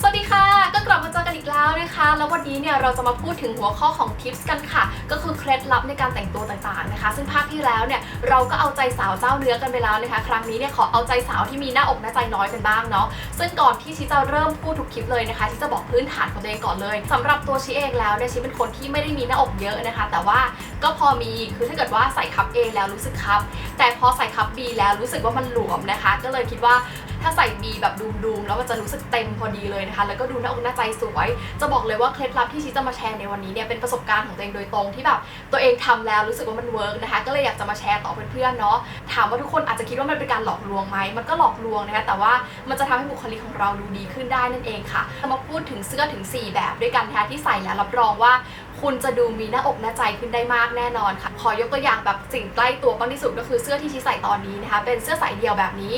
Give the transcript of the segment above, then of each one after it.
สวัสดีค่ะ ก็กลับมาเจอกันอีกแล้วนะคะ แล้ววันนี้เนี่ยเราจะมาพูดถึงหัวข้อของทิปส์กันค่ะ ก็คือเคล็ดลับในการแต่งตัวต่างๆนะคะ ซึ่งภาคที่แล้วเนี่ยเราก็เอาใจสาวเจ้าเนื้อกันไปแล้วนะคะ ครั้งนี้เนี่ยขอเอาใจสาวที่มีหน้าอกหน้าใจน้อยกันบ้างเนาะ ซึ่งก่อนที่ชิจะเริ่มพูดทุกคลิปเลยนะคะชิจะบอกพื้นฐานของตัวเองก่อนเลยสำหรับตัวชิเองแล้วเนี่ยชิเป็นคนที่ไม่ได้มีหน้าอกเยอะนะคะ แต่ว่าก็พอมี คือถ้าเกิดว่าใส่คัพ A แล้วรู้สึกคับ แต่พอใส่คัพ B แล้วรู้สึกว่ามันหลวมนะคะ ก็เลยคิดว่า ถ้าใส่ B แบบดูมๆ แล้วมันจะรู้สึกเต็มพอดีเลยนะคะ แล้วก็ดูหน้าอกหน้าใจสวย จะบอกเลยว่าเคล็ดลับที่ชิจะมาแชร์ในวันนี้เนี่ยเป็นประสบการณ์ของตัวเองโดยตรงที่แบบตัวเองทำแล้วรู้สึกว่ามันเวิร์กนะคะ ก็เลยอยากจะมาแชร์ต่อเพื่อนๆเนาะ ถามว่าทุกคนอาจจะคิดว่ามันเป็นการหลอกลวงไหม มันก็หลอกลวงนะคะ แต่ว่ามันจะทำให้บุคลิกของเราดูดีขึ้นได้นั่นเองค่ะจะมาพูดถึงเสื้อถึง 4 แบบด้วยกันนะคะที่ใส่แล้วรับรองว่าคุณจะดูมีหน้าอกหน้าใจขึ้นได้มากแน่นอนค่ะ ขอยกตัวอย่างแบบสิ่งใกล้ตัวบ้างที่สุดก็คือเสื้อที่ชิใส่ตอนนี้นะคะ เป็นเสื้อสายเดี่ยวแบบนี้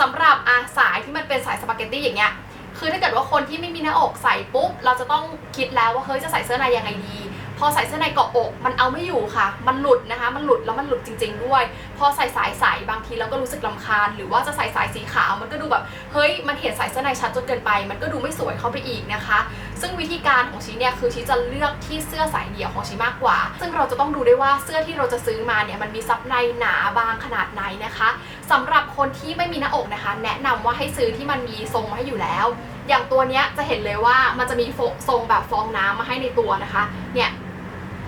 สำหรับอาสายที่มันเป็นสายสปาเกตตี้อย่างเงี้ยคือถ้าเกิดว่าคนที่ไม่มีหน้าอกใส่ปุ๊บ เราจะต้องคิดแล้วว่าเฮ้ยจะใส่เสื้อในยังไงดี พอใส่เสื้อในเกาะอก มันเอาไม่อยู่ค่ะ มันหลุดนะคะ มันหลุดแล้วมันหลุดจริง ๆ ด้วย พอใส่สายใสบางทีเราก็รู้สึกลำคาญ หรือว่าจะใส่สายสีขาว มันก็ดูแบบ เฮ้ย มันเห็นใส่เสื้อในชัดจนเกินไป มันก็ดูไม่สวยเข้าไปอีกนะคะ ซึ่งวิธีการของชีเนี่ยคือชีจะเลือกที่เสื้อสายเดี่ยวของชีมากกว่า ซึ่งเราจะต้องดูได้ว่าเสื้อที่เราจะซื้อมาเนี่ยมันมีซับในหนาบางขนาดไหนนะคะสำหรับคนที่ไม่มีหน้าอกนะคะ แนะนำว่าให้ซื้อที่มันมีทรงมาให้อยู่แล้ว อย่างตัวเนี้ยจะเห็นเลยว่ามันจะมีทรงแบบฟองน้ำมาให้ในตัวนะคะ เนี่ย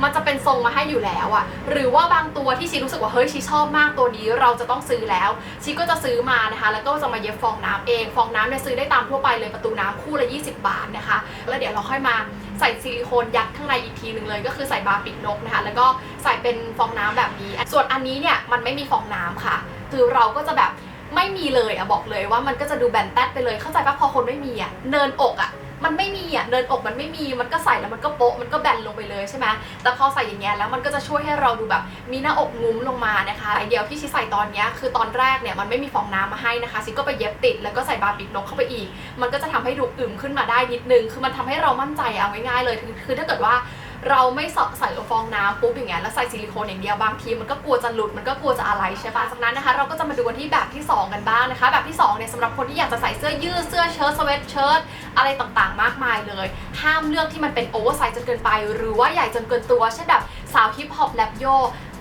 มันจะเป็นทรงมาให้อยู่แล้วอะหรือว่าบางตัวที่ชีรู้สึกว่าเฮ้ยชีชอบมากตัวนี้เราจะต้องซื้อแล้ว ชีก็จะซื้อมานะคะ แล้วก็จะมาเย็บฟองน้ำเอง ฟองน้ำเนี่ยซื้อได้ตามทั่วไปเลยประตูน้ำคู่ละ 20 บาทนะคะ แล้วเดี๋ยวเราค่อยมาใส่ซิลิโคนยัดข้างในอีกทีหนึ่งเลย ก็คือใส่บาปิดนกนะคะ แล้วก็ใส่เป็นฟองน้ำแบบนี้ ส่วนอันนี้เนี่ยมันไม่มีฟองน้ำค่ะ คือเราก็จะแบบไม่มีเลยอะบอกเลยว่ามันก็จะดูแบนแต๊ดไปเลยเข้าใจปะพอคนไม่มีอะเนินอกอะ มันไม่มีอะเนินอกมันไม่มีมันก็ใส่แล้วมันก็โป๊ะมันก็แบนลงไปเลยใช่ไหมแต่พอใส่อย่างเงี้ยแล้วมันก็จะช่วยให้เราดูแบบมีหน้าอกงุ้มลงมานะคะไอเดียวที่ชิใส่ตอนเนี้ยคือตอนแรกเนี่ยมันไม่มีฟองน้ำมาให้นะคะชิก็ไปเย็บติดแล้วก็ใส่บาร์ปิกนกเข้าไปอีก มันก็จะทำให้ดูอึมขึ้นมาได้นิดนึง คือมันทำให้เรามั่นใจเอาง่ายๆเลยคือถ้าเกิดว่า เราไม่ใส่ใส่ฟองน้ำปุ๊บอย่างเงี้ยแล้วใส่ซิลิโคนอย่างเดียวบางทีมันก็กลัวจะหลุดมันก็กลัวจะอะไรใช่ปะจากนั้นนะคะ เราก็จะมาดูกันที่แบบที่ 2 กันบ้างนะคะ แบบที่2เนี่ยสำหรับคนที่อยากจะใส่เสื้อยืดเสื้อเชิ้ตสเวตเชิ้ตอะไรต่างๆ มากมายเลย ห้ามเลือกที่มันเป็นโอเวอร์ไซส์จนเกินไป หรือว่าใหญ่จนเกินตัวเช่นแบบสาวฮิปฮอปแรปโย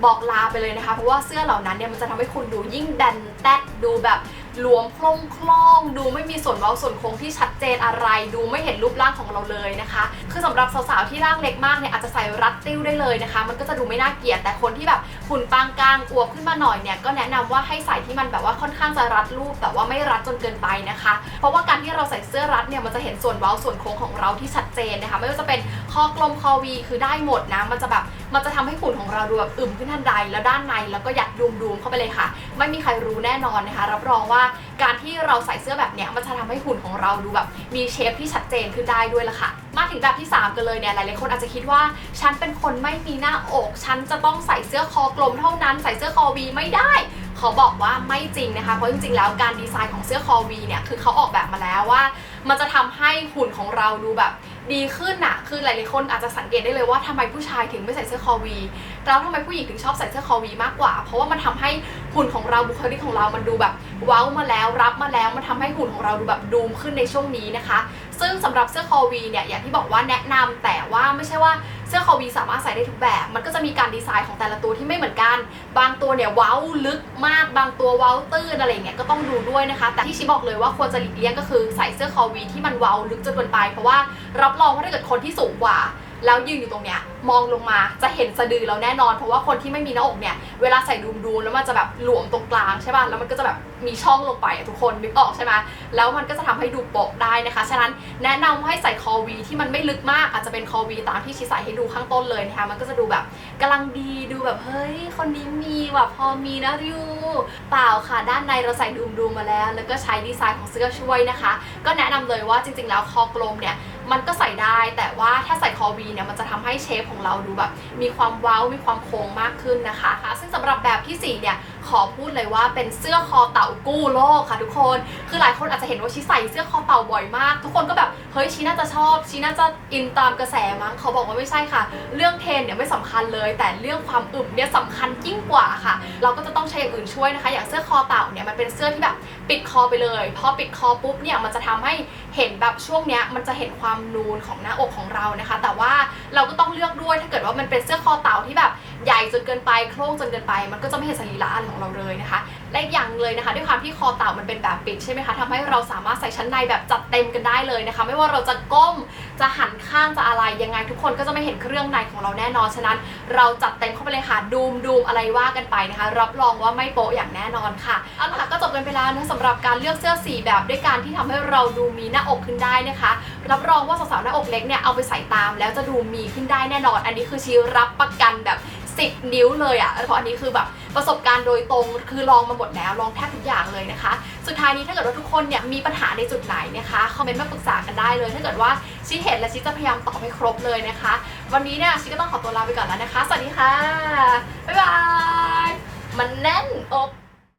บอกลาไปเลยนะคะ เพราะว่าเสื้อเหล่านั้นเนี่ยมันจะทำให้คุณดูยิ่งแบนแตดดูแบบ หลวมคล่องคล่องดูไม่มีส่วนเว้าส่วนโค้งที่ชัดเจนอะไร ดูไม่เห็นรูปร่างของเราเลยนะคะ คือสำหรับสาวๆที่ร่างเล็กมากเนี่ยอาจจะใส่รัดติ้วได้เลยนะคะ มันก็จะดูไม่น่าเกลียดแต่คนที่แบบหุ่นปางกลางอวบขึ้นมาหน่อยเนี่ยก็แนะนำว่าให้ใส่ที่มันแบบว่าค่อนข้างจะรัดรูป แต่ว่าไม่รัดจนเกินไปนะคะ เพราะว่าการที่เราใส่เสื้อรัดเนี่ยมันจะเห็นส่วนเว้าส่วนโค้งของเราที่ชัดเจนนะคะ ไม่ว่าจะเป็นคอกลมคอวีคือได้หมดนะมันจะแบบมันจะทำให้หุ่นของเราดูแบบอึมขึ้นทันใดแล้วด้านในแล้วก็หยัดดูมๆเข้าไปเลยค่ะ ไม่มีใครรู้แน่นอนนะคะ รับรองว่าการที่เราใส่เสื้อแบบเนี้ยมันจะทำให้หุ่นของเราดูแบบมีเชฟที่ชัดเจนขึ้นได้ด้วยล่ะค่ะ มาถึงแบบที่ 3 กันเลยเนี่ยหลายๆคนอาจจะคิดว่าฉันเป็นคนไม่มีหน้าอก ฉันจะต้องใส่เสื้อคอกลมเท่านั้นใส่เสื้อคอวีไม่ได้ขอบอกว่าไม่จริงนะคะ เพราะจริงๆ แล้วการดีไซน์ของเสื้อคอวีเนี่ย คือเขาออกแบบมาแล้วว่า มันจะทำให้หุ่นของเราดูแบบดีขึ้นอะคือหลายๆคนอาจจะสังเกตได้เลยว่าทำไมผู้ชายถึงไม่ใส่เสื้อคอวีแล้วทำไมผู้หญิงถึงชอบใส่เสื้อคอวีมากกว่า เพราะว่ามันทำให้หุ่นของเราบุคลิกของเรา มันดูแบบเว้ามาแล้วรับมาแล้ว มันทำให้หุ่นของเราดูแบบดูมขึ้นในช่วงนี้นะคะ ซึ่งสำหรับเสื้อคอวีเนี่ยอย่างที่บอกว่าแนะนำแต่ว่าไม่ใช่ว่า เสื้อคอวีสามารถใส่ได้ทุกแบบ มันก็จะมีการดีไซน์ของแต่ละตัวที่ไม่เหมือนกัน บางตัวเนี่ยเว้าลึกมาก บางตัวเว้าตื้นอะไรเงี้ยก็ต้องดูด้วยนะคะ แต่ที่ชิบอกเลยว่าควรจะหลีกเลี่ยงก็คือใส่เสื้อคอวีที่มันเว้าลึกจนเกินไป เพราะว่ารับรองว่าถ้าเกิดคนที่สูงกว่า แล้วยืนอยู่ตรงเนี้ยมองลงมาจะเห็นสะดือเราแน่นอน เพราะว่าคนที่ไม่มีหน้าอกเนี่ยเวลาใส่ดูมดูแล้วมันจะแบบหลวมตรงกลางใช่ป่ะแล้วมันก็จะแบบมีช่องลงไปอะทุกคนนึกออกใช่ไหมแล้วมันก็จะทำให้ดูโปะได้นะคะฉะนั้นแนะนำว่าให้ใส่คอวีที่มันไม่ลึกมากอาจจะเป็นคอวีตามที่ชิใส่ให้ดูข้างต้นเลยนะคะมันก็จะดูแบบกำลังดีดูแบบเฮ้ยคนนี้มีแบบพอมีนะริวเปล่าค่ะด้านในเราใส่ดูมดูมาแล้ว แล้วก็ใช้ดีไซน์ของเสื้อช่วยนะคะ ก็แนะนำเลยว่าจริง ๆ แล้วคอกลมเนี่ย มันก็ใส่ได้แต่ว่าถ้าใส่คอวีเนี่ยมันจะทำให้เชฟของเราดูแบบ มีความเว้ามีความโค้งมากขึ้นนะคะคะซึ่งสำหรับแบบที่4เนี่ยขอพูดเลยว่าเป็นเสื้อคอเต่ากู้โลกค่ะทุกคน คือหลายคนอาจจะเห็นว่าชีใส่เสื้อคอเต่าบ่อยมาก ทุกคนก็แบบเฮ้ยชีน่าจะชอบชีน่าจะอินตามกระแสมั้งเขาบอกว่าไม่ใช่ค่ะ เรื่องเทรนเนี่ยไม่สำคัญเลย แต่เรื่องความอึมเนี่ยสำคัญยิ่งกว่าค่ะ เราก็จะต้องใช้อย่างอื่นช่วยนะคะ อย่างเสื้อคอเต่าเนี่ยมันเป็นเสื้อที่แบบปิดคอไปเลยพอปิดคอปุ๊บเนี่ยมันจะทำให้ เห็นแบบช่วงเนี้ยมันจะเห็นความนูนของหน้าอกของเรานะคะ แต่ว่าเราก็ต้องเลือกด้วยถ้าเกิดว่ามันเป็นเสื้อคอเต่าที่แบบใหญ่จนเกินไปโคร่งจนเกินไป มันก็จะไม่เห็นสรีระอันของเราเลยนะคะ และอีกอย่างเลยนะคะ ด้วยความที่คอเต่ามันเป็นแบบปิดใช่ไหมคะทำให้เราสามารถใส่ชั้นในแบบจัดเต็มกันได้เลยนะคะ ไม่ว่าเราจะก้มจะหันข้างจะอะไรยังไงทุกคนก็จะไม่เห็นเครื่องในของเราแน่นอนฉะนั้น เราจัดเต็มเข้าไปเลยค่ะดูมดูมอะไรว่ากันไปนะคะ รับรองว่าไม่โป๊ะอย่างแน่นอนค่ะเอาละค่ะก็จบกันไปแล้วนะสำหรับการเลือกเสื้อสีแบบด้วยการที่ทำให้เราดูมีหน้าอกขึ้นได้นะคะ รับรองว่าสาวๆหน้าอกเล็กเนี่ยเอาไปใส่ตาม แล้วจะดูมีขึ้นได้แน่นอน อันนี้คือชีรับประกันแบบ 10 นิ้วเลยอะ่ะเพราะอันนี้คือแบบประสบการณ์โดยตรงคือลองมาหมดแล้วลองแทบทุกอย่างเลยนะคะ สุดท้ายนี้ถ้าเกิดว่าทุกคนเนี่ยมีปัญหาในจุดไหนนะคะคอมเมนต์มาปรึกษากันได้เลย ถ้าเกิดว่าชิเห็นและชิจะพยายามตอบให้ครบเลยนะคะ วันนี้เนี่ยชิก็ต้องขอตัวลาไปก่อนแล้วนะคะ สวัสดีค่ะบ๊ายบายมันแน่นอก